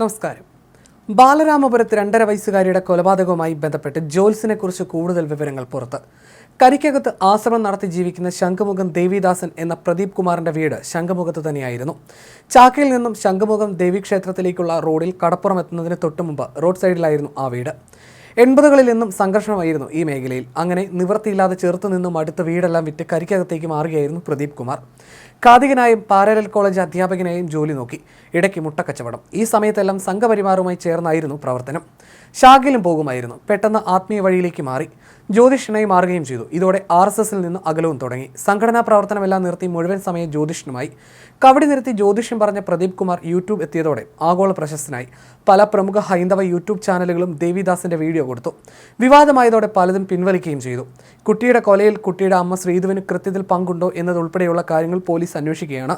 നമസ്കാരം. ബാലരാമപുരത്ത് രണ്ടര വയസ്സുകാരിയുടെ കൊലപാതകവുമായി ബന്ധപ്പെട്ട് ജോൽസിനെ കുറിച്ച് കൂടുതൽ വിവരങ്ങൾ പുറത്ത്. കരിക്കകത്ത് ആശ്രമം നടത്തി ജീവിക്കുന്ന ശംഖുമുഖം ദേവിദാസൻ എന്ന പ്രദീപ് കുമാറിന്റെ വീട് ശംഖുമുഖത്ത് തന്നെയായിരുന്നു. ചാക്കയിൽ നിന്നും ശംഖുമുഖം ദേവീക്ഷേത്രത്തിലേക്കുള്ള റോഡിൽ കടപ്പുറം എത്തുന്നതിന് തൊട്ടുമുമ്പ് റോഡ് സൈഡിലായിരുന്നു ആ വീട്. എൺപതുകളിൽ നിന്നും സംഘർഷമായിരുന്നു ഈ മേഖലയിൽ. അങ്ങനെ നിവൃത്തിയില്ലാതെ ചേർത്ത് നിന്നും അടുത്ത വീടെല്ലാം വിറ്റ് കരിക്കകത്തേക്ക് മാറുകയായിരുന്നു പ്രദീപ് കുമാർ. കാതികനായും പാരലൽ കോളേജ് അധ്യാപകനായും ജോലി നോക്കി. ഇടയ്ക്ക് മുട്ടക്കച്ചവടം. ഈ സമയത്തെല്ലാം സംഘപരിവാറുമായി ചേർന്നായിരുന്നു പ്രവർത്തനം. ഷാഗിലും പോകുമായിരുന്നു. പെട്ടെന്ന് ആത്മീയ വഴിയിലേക്ക് മാറി. ജ്യോതിഷനായി മാറുകയും ചെയ്തു. ഇതോടെ ആർ എസ് എസിൽ നിന്ന് അകലവും തുടങ്ങി. സംഘടനാ പ്രവർത്തനമെല്ലാം നിർത്തി മുഴുവൻ സമയം ജ്യോതിഷനുമായി. കവടി നിർത്തി ജ്യോതിഷം പറഞ്ഞ പ്രദീപ് കുമാർ യൂട്യൂബ് എത്തിയതോടെ ആഗോള പ്രശസ്തനായി. പല പ്രമുഖ ഹൈന്ദവ യൂട്യൂബ് ചാനലുകളും ദേവിദാസിന്റെ വീഡിയോ കൊടുത്തു. വിവാദമായതോടെ പലതും പിൻവലിക്കുകയും ചെയ്തു. കുട്ടിയുടെ കൊലയിൽ കുട്ടിയുടെ അമ്മ ശ്രീധുവിന് കൃത്യത്തിൽ പങ്കുണ്ടോ എന്നതുൾപ്പെടെയുള്ള കാര്യങ്ങൾ പോലീസ് അന്വേഷിക്കുകയാണ്.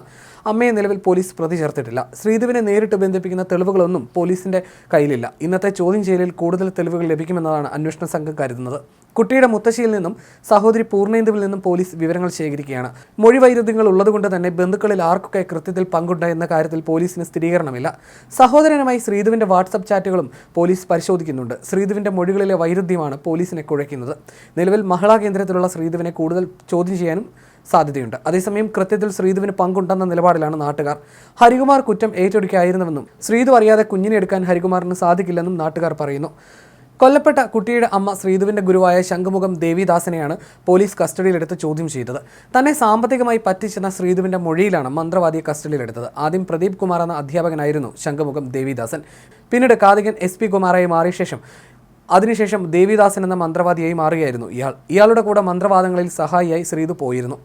അമ്മയെ നിലവിൽ പോലീസ് പ്രതി ചേർത്തിട്ടില്ല. ശ്രീധുവിനെ നേരിട്ട് ബന്ധിപ്പിക്കുന്ന തെളിവുകളൊന്നും പോലീസിന്റെ കയ്യിലില്ല. ഇന്നത്തെ ചോദ്യം ചെയ്യലിൽ കൂടുതൽ തെളിവുകൾ ലഭിക്കുമെന്നതാണ് അന്വേഷണ സംഘം കരുതുന്നത്. കുട്ടിയുടെ മുത്തശ്ശിയിൽ നിന്നും സഹോദരി പൂർണേന്ദുവിൽ നിന്നും പോലീസ് വിവരങ്ങൾ ശേഖരിക്കുകയാണ്. മൊഴി വൈരുദ്ധ്യങ്ങൾ ഉള്ളതുകൊണ്ട് തന്നെ ബന്ധുക്കളിൽ ആർക്കൊക്കെ കൃത്യത്തിൽ പങ്കുണ്ട് എന്ന കാര്യത്തിൽ പോലീസിന് സ്ഥിരീകരണമില്ല. സഹോദരനുമായി ശ്രീധുവിന്റെ വാട്സപ്പ് ചാറ്റുകളും പോലീസ് പരിശോധിക്കുന്നുണ്ട്. ശ്രീധുവിന്റെ മൊഴികളിലെ വൈരുദ്ധ്യമാണ് പോലീസിനെ കുഴയ്ക്കുന്നത്. നിലവിൽ മഹിളാ കേന്ദ്രത്തിലുള്ള ശ്രീധുവിനെ കൂടുതൽ ചോദ്യം ചെയ്യാനും സാധ്യതയുണ്ട്. അതേസമയം കൃത്യത്തിൽ ശ്രീധുവിന് പങ്കുണ്ടെന്ന നിലപാടിലാണ് നാട്ടുകാർ. ഹരികുമാർ കുറ്റം ഏറ്റെടുക്കുകയായിരുന്നുവെന്നും ശ്രീധു അറിയാതെ കുഞ്ഞിനെ എടുക്കാൻ ഹരികുമാറിന് സാധിക്കില്ലെന്നും നാട്ടുകാർ പറയുന്നു. കൊല്ലപ്പെട്ട കുട്ടിയുടെ അമ്മ ശ്രീധുവിന്റെ ഗുരുവായ ശംഖുമുഖം ദേവിദാസനെയാണ് പോലീസ് കസ്റ്റഡിയിലെടുത്ത് ചോദ്യം ചെയ്തത്. തന്നെ സാമ്പത്തികമായി പറ്റിച്ചെന്ന ശ്രീധുവിന്റെ മൊഴിയിലാണ് മന്ത്രവാദിയെ കസ്റ്റഡിയിലെടുത്തത്. ആദ്യം പ്രദീപ് കുമാർ എന്ന അധ്യാപകനായിരുന്നു ശംഖുമുഖം ദേവിദാസൻ. പിന്നീട് കാതികൻ എസ് പി കുമാറായി മാറിയ ശേഷം അതിനുശേഷം ദേവിദാസൻ എന്ന മന്ത്രവാദിയായി മാറുകയായിരുന്നു ഇയാൾ. ഇയാളുടെ കൂടെ മന്ത്രവാദങ്ങളിൽ സഹായിയായി ശ്രീതു പോയിരുന്നു.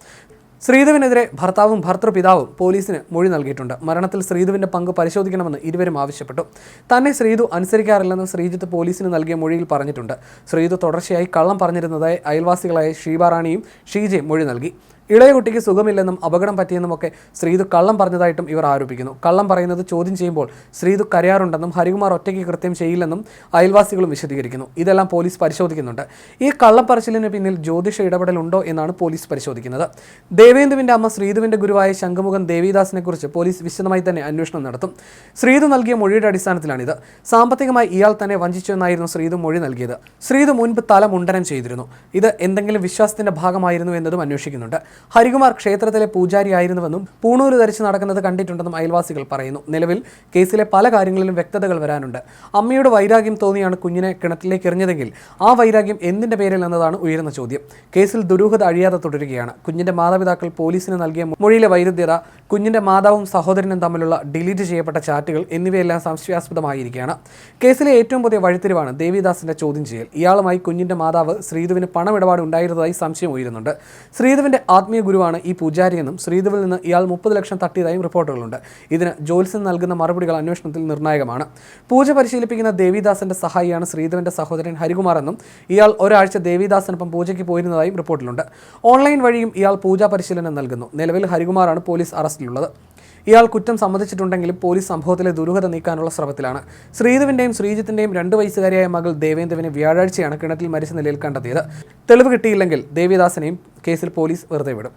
ശ്രീധുവിനെതിരെ ഭർത്താവും ഭർത്തൃപിതാവും പോലീസിന് മൊഴി നൽകിയിട്ടുണ്ട്. മരണത്തിൽ ശ്രീധുവിന്റെ പങ്ക് പരിശോധിക്കണമെന്ന് ഇരുവരും ആവശ്യപ്പെട്ടു. തന്നെ ശ്രീധു അനുസരിക്കാറില്ലെന്ന് ശ്രീജിത്ത് പോലീസിന് നൽകിയ മൊഴിയിൽ പറഞ്ഞിട്ടുണ്ട്. ശ്രീധു തുടർച്ചയായി കള്ളം പറഞ്ഞിരുന്നതായി അയൽവാസികളായ ഷീബാറാണിയും ഷീജയും മൊഴി നൽകി. ഇളയ കുട്ടിക്ക് സുഖമില്ലെന്നും അപകടം പറ്റിയെന്നുമൊക്കെ ശ്രീതു കള്ളം പറഞ്ഞതായിട്ടും ഇവർ ആരോപിക്കുന്നു. കള്ളം പറയുന്നത് ചോദ്യം ചെയ്യുമ്പോൾ ശ്രീതു കരയാറുണ്ടെന്നും ഹരികുമാർ ഒറ്റയ്ക്ക് കൃത്യം ചെയ്യില്ലെന്നും അയൽവാസികളും വിശദീകരിക്കുന്നു. ഇതെല്ലാം പോലീസ് പരിശോധിക്കുന്നുണ്ട്. ഈ കള്ളപ്പറച്ചിലിന് പിന്നിൽ ജ്യോതിഷ ഇടപെടലുണ്ടോ എന്നാണ് പോലീസ് പരിശോധിക്കുന്നത്. ദേവേന്ദുവിന്റെ അമ്മ ശ്രീതുവിന്റെ ഗുരുവായ ശംഖുമുഖൻ ദേവിദാസിനെ കുറിച്ച് പോലീസ് വിശദമായി തന്നെ അന്വേഷണം നടത്തും. ശ്രീതു നൽകിയ മൊഴിയുടെ അടിസ്ഥാനത്തിലാണിത്. സാമ്പത്തികമായി ഇയാൾ തന്നെ വഞ്ചിച്ചു എന്നായിരുന്നു ശ്രീതു മൊഴി നൽകിയത്. ശ്രീതു മുൻപ് തല മുണ്ടനം ചെയ്തിരുന്നു. ഇത് എന്തെങ്കിലും വിശ്വാസത്തിന്റെ ഭാഗമായിരുന്നു എന്നതും അന്വേഷിക്കുന്നുണ്ട്. ഹരികുമാർ ക്ഷേത്രത്തിലെ പൂജാരിയായിരുന്നുവെന്നും പൂണൂര് ധരിച്ച് നടക്കുന്നത് കണ്ടിട്ടുണ്ടെന്നും അയൽവാസികൾ പറയുന്നു. നിലവിൽ കേസിലെ പല കാര്യങ്ങളിലും വ്യക്തതകൾ വരാനുണ്ട്. അമ്മയുടെ വൈരാഗ്യം തോന്നിയാണ് കുഞ്ഞിനെ കിണറ്റിലേക്ക് എറിഞ്ഞതെങ്കിൽ ആ വൈരാഗ്യം എന്തിന്റെ പേരിൽ എന്നതാണ് ഉയരുന്ന ചോദ്യം. കേസിൽ ദുരൂഹത അഴിയാതെ തുടരുകയാണ്. കുഞ്ഞിന്റെ മാതാപിതാക്കൾ പോലീസിന് നൽകിയ മൊഴിയിലെ വൈരുദ്ധ്യത കുഞ്ഞിന്റെ മാതാവും സഹോദരനും തമ്മിലുള്ള ഡിലീറ്റ് ചെയ്യപ്പെട്ട ചാറ്റുകൾ എന്നിവയെല്ലാം സംശയാസ്പദമായിരിക്കുകയാണ്. കേസിലെ ഏറ്റവും പുതിയ വഴിത്തിരിവാണ് ദേവിദാസിന്റെ ചോദ്യം ചെയ്യൽ. ഇയാളുമായി കുഞ്ഞിന്റെ മാതാവ് ശ്രീധുവിന് പണമിടപാട് ഉണ്ടായിരുന്നതായി സംശയം ഉയരുന്നുണ്ട്. ശ്രീധുവിന്റെ ആത്മീയ ഗുരുവാണ് ഈ പൂജാരിയെന്നും ശ്രീധുവിൽ നിന്ന് ഇയാൾ മുപ്പത് ലക്ഷം തട്ടിയതായും റിപ്പോർട്ടുകളുണ്ട്. ഇതിന് ജോത്സ്യൻ നൽകുന്ന മറുപടികൾ അന്വേഷണത്തിൽ നിർണായകമാണ്. പൂജ പരിശീലിപ്പിക്കുന്ന ദേവിദാസന്റെ സഹായിയാണ് ശ്രീധുവിന്റെ സഹോദരൻ ഹരികുമാർ എന്നും ഇയാൾ ഒരാഴ്ച ദേവിദാസിനൊപ്പം പൂജയ്ക്ക് പോയിരുന്നതായും റിപ്പോർട്ടിലുണ്ട്. ഓൺലൈൻ വഴിയും ഇയാൾ പൂജാ പരിശീലനം നൽകുന്നു. നിലവിൽ ഹരികുമാറാണ് പോലീസ് അറസ്റ്റിലുള്ളത്. ഇയാൾ കുറ്റം സമ്മതിച്ചിട്ടുണ്ടെങ്കിലും പോലീസ് സംഭവത്തിലെ ദുരൂഹത നീക്കാനുള്ള ശ്രമത്തിലാണ്. ശ്രീധുവിന്റെയും ശ്രീജിത്തിന്റെയും രണ്ട് വയസ്സുകാരിയായ മകൾ ദേവേന്ദ്രവിനെ വ്യാഴാഴ്ചയാണ് കിണറ്റിൽ മരിച്ച നിലയിൽ കണ്ടെത്തിയത്. തെളിവ് കിട്ടിയില്ലെങ്കിൽ ദേവിദാസനെയും കേസിൽ പോലീസ് വെറുതെ വിടും.